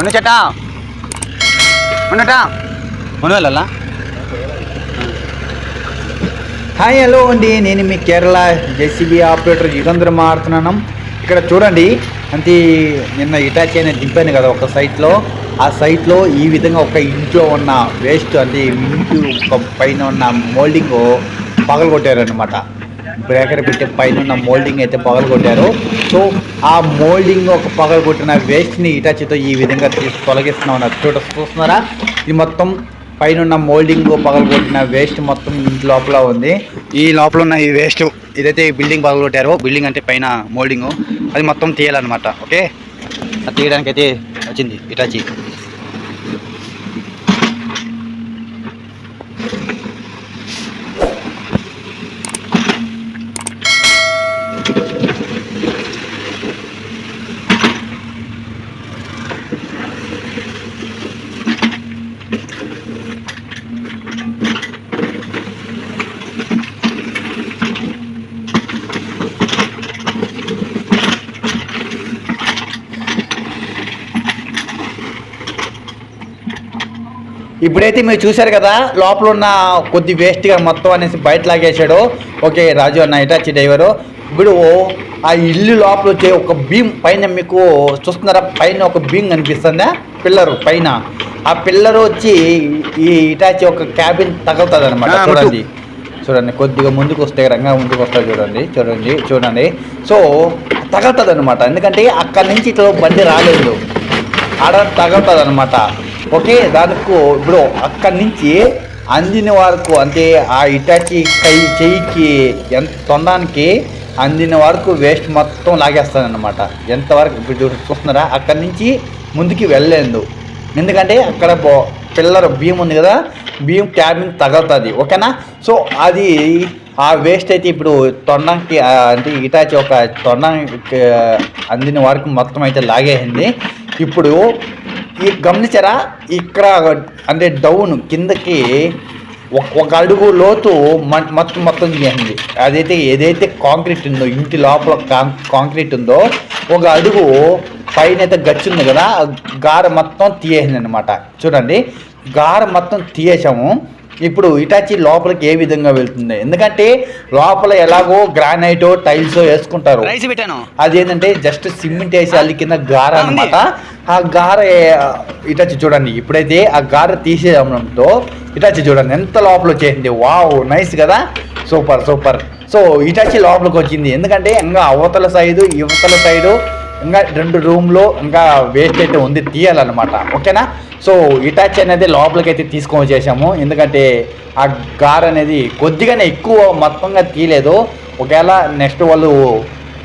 ఉన్న చట్టా. ఉన్నటా ఉన్న వెళ్ళాలా? హాయ్ హలో అండి. నేను మీ కేరళ జేసీబీ ఆపరేటర్ యుగంధర్ మాడుతున్నాను ఇక్కడ చూడండి అంటే నిన్న ఇటాచి అనేది దింపాను కదా ఒక సైట్లో. ఆ సైట్లో ఈ విధంగా ఒక ఇంట్లో ఉన్న వేస్ట్ అంటే ఇంటి ఒక పైన ఉన్న మోల్డింగ్ పగలగొట్టారనమాట బ్రేకర్ పెట్టే పైన ఉన్న మోల్డింగ్ అయితే పగలగొట్టారు. సో ఆ మోల్డింగ్ ఒక పగలగొట్టిన వేస్ట్ని ఇటాచితో ఈ విధంగా తీసి తొలగిస్తున్నాం చూడ చూస్తున్నారా? ఇది మొత్తం పైన ఉన్న మోల్డింగ్ పగలగొట్టిన వేస్ట్ మొత్తం ఇంటి లోపల ఉంది. ఈ లోపల ఉన్న ఈ వేస్ట్ ఇదైతే ఈ బిల్డింగ్ పగలగొట్టారో బిల్డింగ్ అంటే పైన మోల్డింగ్ అది మొత్తం తీయాలన్నమాట ఓకే? అది తీయడానికి అయితే వచ్చింది ఇటాచి. ఇప్పుడైతే మీరు చూశారు కదా లోపల ఉన్న కొద్ది వేస్ట్గా మొత్తం అనేసి బయట లాగేశాడు. ఓకే రాజు అన్న ఇటాచి డ్రైవరు ఇప్పుడు ఆ ఇల్లు లోపల వచ్చే ఒక బీమ్ పైన మీకు చూస్తున్నారా? పైన ఒక బీమ్ కనిపిస్తుందా? పిల్లరు పైన. ఆ పిల్లర్ వచ్చి ఈ ఇటాచి ఒక క్యాబిన్ తగులుతుంది అనమాట చూడండి. చూడండి కొద్దిగా ముందుకు వస్తే రంగా ముందుకు వస్తాయి చూడండి చూడండి చూడండి. సో తగులుతుంది అనమాట ఎందుకంటే అక్కడి నుంచి ఇట్లా బండి రాలేదు. ఆడ తగులుతుంది అనమాట ఓకే దానికి ఇప్పుడు అక్కడి నుంచి అందిన వరకు అంటే ఆ ఇటాకి కై చెయ్యికి ఎంత తొందానికి అందిన వరకు వేస్ట్ మొత్తం లాగేస్తుంది ఎంతవరకు ఇప్పుడు చూస్తున్నారా? అక్కడి నుంచి ముందుకి వెళ్ళలేదు. ఎందుకంటే అక్కడ పిల్లర్ బియ్యం ఉంది కదా బియ్యం క్యాబిన్ తగులుతుంది. ఓకేనా? సో అది ఆ వేస్ట్ అయితే ఇప్పుడు తొండానికి అంటే ఇటాచి ఒక తొండానికి అందిన వరకు మొత్తం అయితే లాగేసింది. ఇప్పుడు ఈ గమనించారా? ఇక్కడ అంటే డౌన్ కిందకి ఒక- ఒక అడుగు లోతు మత్తు మొత్తం మొత్తం చేసింది అదైతే ఏదైతే కాంక్రీట్ ఉందో ఇంటి లోపల కాం కాంక్రీట్ ఉందో ఒక అడుగు పైన అయితే గచ్చింది కదా గార మొత్తం తీయేసింది అనమాట చూడండి గార మొత్తం తీయేసాము ఇప్పుడు ఇటాచి లోపలికి ఏ విధంగా వెళ్తుంది? ఎందుకంటే లోపల ఎలాగో గ్రానైట్ టైల్స్ వేసుకుంటారు. పెట్టాను. అదేంటంటే జస్ట్ సిమెంట్ వేసి అల్లి కింద గార అనమాట ఆ గార ఇటొచ్చి చూడండి. ఇప్పుడైతే ఆ గార తీసేయడంతో ఇటొచ్చి చూడండి ఎంత లోపల వచ్చేసింది. వావ్ నైస్ కదా? సూపర్ సూపర్ సో ఇటొచ్చి లోపలికి వచ్చింది. ఎందుకంటే ఇంకా అవతల సైడు యువతల సైడు ఇంకా రెండు రూమ్లో ఇంకా వేస్ట్ అయితే ఉంది తీయాలన్నమాట. ఓకేనా? సో ఇటాచ్ అనేది లోపలికి అయితే తీసుకొని వచ్చేసాము. ఎందుకంటే ఆ గార్ అనేది కొద్దిగానే ఎక్కువ మొత్తంగా తీయలేదు. ఒకవేళ నెక్స్ట్ వాళ్ళు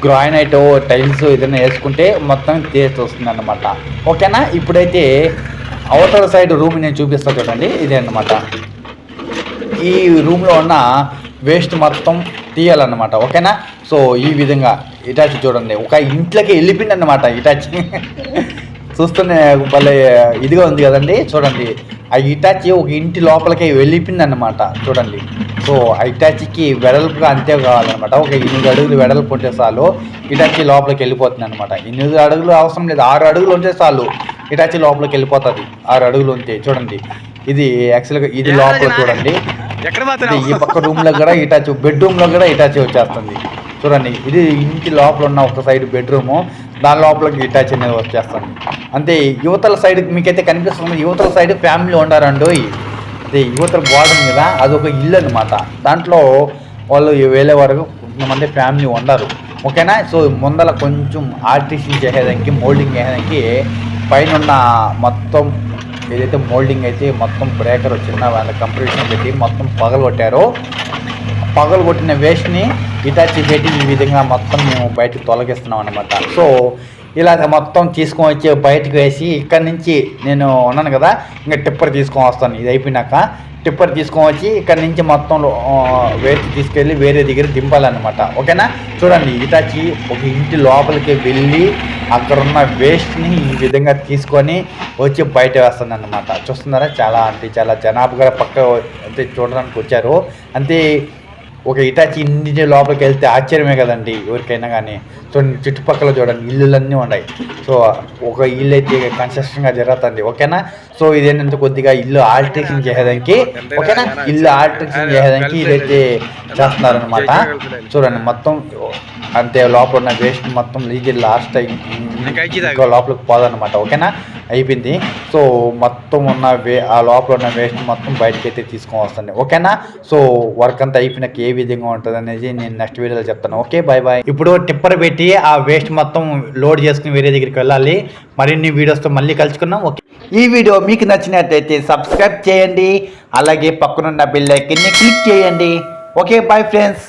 గ్రానైట్ టైల్స్ ఏదైనా వేసుకుంటే మొత్తం తీసి వస్తుంది అనమాట ఓకేనా? ఇప్పుడైతే అవతల సైడ్ రూమ్ నేను చూపిస్తాను చూడండి ఇదే అన్నమాట. ఈ రూమ్లో ఉన్న వేస్ట్ మొత్తం తీయాలన్నమాట. ఓకేనా? సో ఈ విధంగా ఇటాచి చూడండి. ఒక ఇంట్లోకి వెళ్ళిపోయింది అనమాట ఇటాచి చూస్తూనే భలే ఇదిగా ఉంది కదండి. చూడండి. ఆ ఇటాచి ఒక ఇంటి లోపలికి వెళ్ళిపోయింది అనమాట చూడండి. సో ఆ ఇటాచికి వెడల్పుగా అంతే కావాలన్నమాట. ఒక ఎనిమిది అడుగులు వెడల్పు ఉంటే చాలు ఇటాచి లోపలికి వెళ్ళిపోతుంది అనమాట ఎనిమిది అడుగులు అవసరం లేదు. ఆరు అడుగులు ఉంటే చాలు ఇటాచి లోపలికి వెళ్ళిపోతుంది. ఆరు అడుగులు ఉంటే. చూడండి. ఇది యాక్చువల్గా ఇది లోపల చూడండి. ఈ పక్క రూమ్లో కూడా ఇటాచి బెడ్రూమ్లో కూడా ఇటాచి వచ్చేస్తుంది. చూడండి ఇది ఇంటి లోపల ఉన్న ఒక సైడ్ బెడ్రూమ్. దాని లోపలకి అటాచ్ అనేది వచ్చేస్తుంది అంతే యువతల సైడ్ మీకైతే కనిపిస్తుంది యువతల సైడ్ ఫ్యామిలీ ఉండారండు అదే యువతల గోడ మీద అదొక ఇల్లు అనమాట దాంట్లో వాళ్ళు వేలే వరకు కొంతమంది ఫ్యామిలీ ఉండరు. ఓకేనా? సో ముందల కొంచెం ఆర్టిస్టింగ్ చేసేదానికి మోల్డింగ్ చేసేదానికి పైన మొత్తం ఏదైతే మోల్డింగ్ అయితే మొత్తం బ్రేకర్ వచ్చిందో వాళ్ళ కంప్లీషన్ పెట్టి మొత్తం పగలు కొట్టారు పగలు కొట్టిన వేస్ట్ని ఇటాచి పెట్టి ఈ విధంగా మొత్తం మేము బయటకు తొలగిస్తున్నాం అనమాట సో ఇలా మొత్తం తీసుకొని వచ్చి బయటకు వేసి ఇక్కడి నుంచి నేను ఉన్నాను కదా ఇంకా టిప్పర్ తీసుకొని వస్తాను. ఇది అయిపోయినాక టిప్పర్ తీసుకొని వచ్చి ఇక్కడ నుంచి మొత్తం వేస్ట్ తీసుకెళ్ళి వేరే దగ్గర దింపాలన్నమాట. ఓకేనా? చూడండి ఇటాచి ఒక ఇంటి లోపలికి వెళ్ళి అక్కడ ఉన్న వేస్ట్ని ఈ విధంగా తీసుకొని వచ్చి బయట వేస్తాను అనమాట చూస్తున్నారా? చాలా అంటే చాలా జనాభా పక్క అంటే చూడడానికి వచ్చారు. అంతే ఒక ఇటాచి ఇన్ని లోపలికి వెళ్తే ఆశ్చర్యమే కదండి ఎవరికైనా కానీ. సో చుట్టుపక్కల చూడండి ఇల్లులన్నీ ఉన్నాయి. సో ఒక ఇల్లు అయితే కన్స్ట్రక్షన్గా జరుగుతుంది. ఓకేనా? సో ఇదేంటంటే కొద్దిగా ఇల్లు ఆల్ట్రేషన్ చేసేదానికి ఓకేనా? ఇల్లు ఆల్ట్రేషన్ చేసేదానికి ఇదైతే చేస్తున్నారనమాట చూడండి మొత్తం అంతే లోపల ఉన్న వేస్ట్ మొత్తం లీజర్ లాస్ట్ ఇంకా లోపలికి పోదన్నమాట. ఓకేనా? అయిపోయింది. సో మొత్తం ఉన్న వే ఆ లోపల ఉన్న వేస్ట్ మొత్తం బయటకి అయితే తీసుకొని వస్తుంది. ఓకేనా? సో వర్క్ అంతా అయిపోయినాక ఏ విధంగా ఉంటుంది అనేది నేను నెక్స్ట్ వీడియోలో చెప్తాను. ఓకే బాయ్ బాయ్ ఇప్పుడు టిప్పర్ పెట్టి ఆ వేస్ట్ మొత్తం లోడ్ చేసుకుని వేరే దగ్గరికి వెళ్ళాలి. మరిన్ని వీడియోస్తో మళ్ళీ కలుసుకున్నాం ఓకే ఈ వీడియో మీకు నచ్చినట్లయితే సబ్స్క్రైబ్ చేయండి. అలాగే పక్కనున్న బెల్ క్లిక్ చేయండి. Okay bye friends